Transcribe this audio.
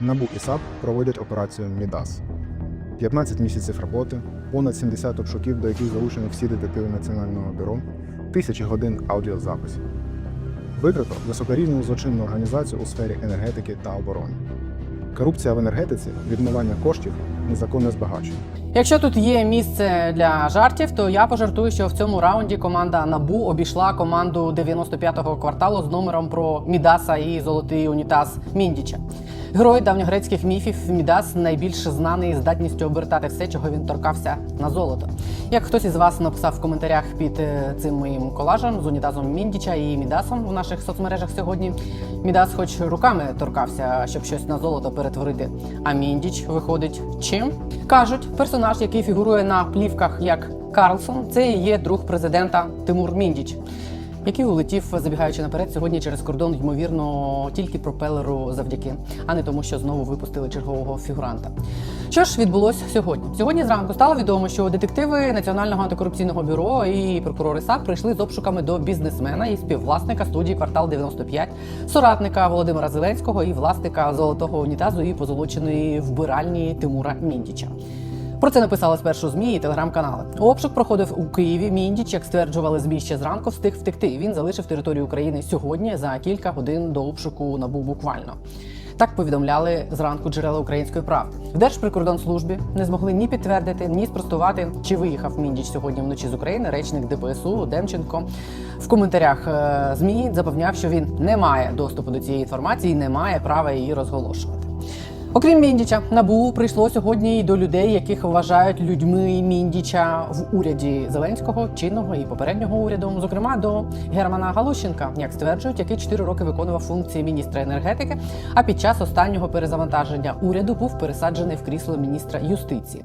НАБУ і САП проводять операцію Мідас. 15 місяців роботи, понад 70 обшуків, до яких залучені всі детективи Національного бюро, тисячі годин аудіозаписів. Викрито високорівну злочинну організацію у сфері енергетики та оборони. Корупція в енергетиці, відмивання коштів, незаконне збагачення. Якщо тут є місце для жартів, то я пожартую, що в цьому раунді команда Набу обійшла команду 95-го кварталу з номером про Мідаса і золотий унітаз Міндіча. Герой давньогрецьких міфів Мідас найбільш знаний здатністю обертати все, чого він торкався на золото. Як хтось із вас написав в коментарях під е, цим моїм колажем з унітазом Міндіча і Мідасом в наших соцмережах сьогодні, Мідас, хоч руками торкався, щоб щось на золото перетворити. А Міндіч виходить чим? Кажуть, персонаж, який фігурує на плівках як Карлсон, це і є друг президента Тимур Міндіч. Який улетів, забігаючи наперед, сьогодні через кордон, ймовірно, тільки пропелеру завдяки, а не тому, що знову випустили чергового фігуранта. Що ж відбулося сьогодні? Сьогодні зранку стало відомо, що детективи Національного антикорупційного бюро і прокурори САП прийшли з обшуками до бізнесмена і співвласника студії квартал 95, соратника Володимира Зеленського і власника золотого унітазу і позолоченої вбиральні Тимура Міндіча. Про це написали спершу змі і телеграм-канали. Обшук проходив у Києві. Міндіч, як стверджували змі ще зранку, встиг втекти. Він залишив територію України сьогодні за кілька годин до обшуку набув буквально. Так повідомляли зранку джерела української правди. В Держприкордонслужбі не змогли ні підтвердити, ні спростувати, чи виїхав Міндіч сьогодні вночі з України. Речник ДПСУ Демченко в коментарях е, змі запевняв, що він не має доступу до цієї інформації, і не має права її розголошувати. Окрім Міндіча, набу прийшло сьогодні й до людей, яких вважають людьми Міндіча в уряді Зеленського, чинного і попереднього уряду, зокрема до Германа Галущенка, як стверджують, який 4 роки виконував функції міністра енергетики. А під час останнього перезавантаження уряду був пересаджений в крісло міністра юстиції.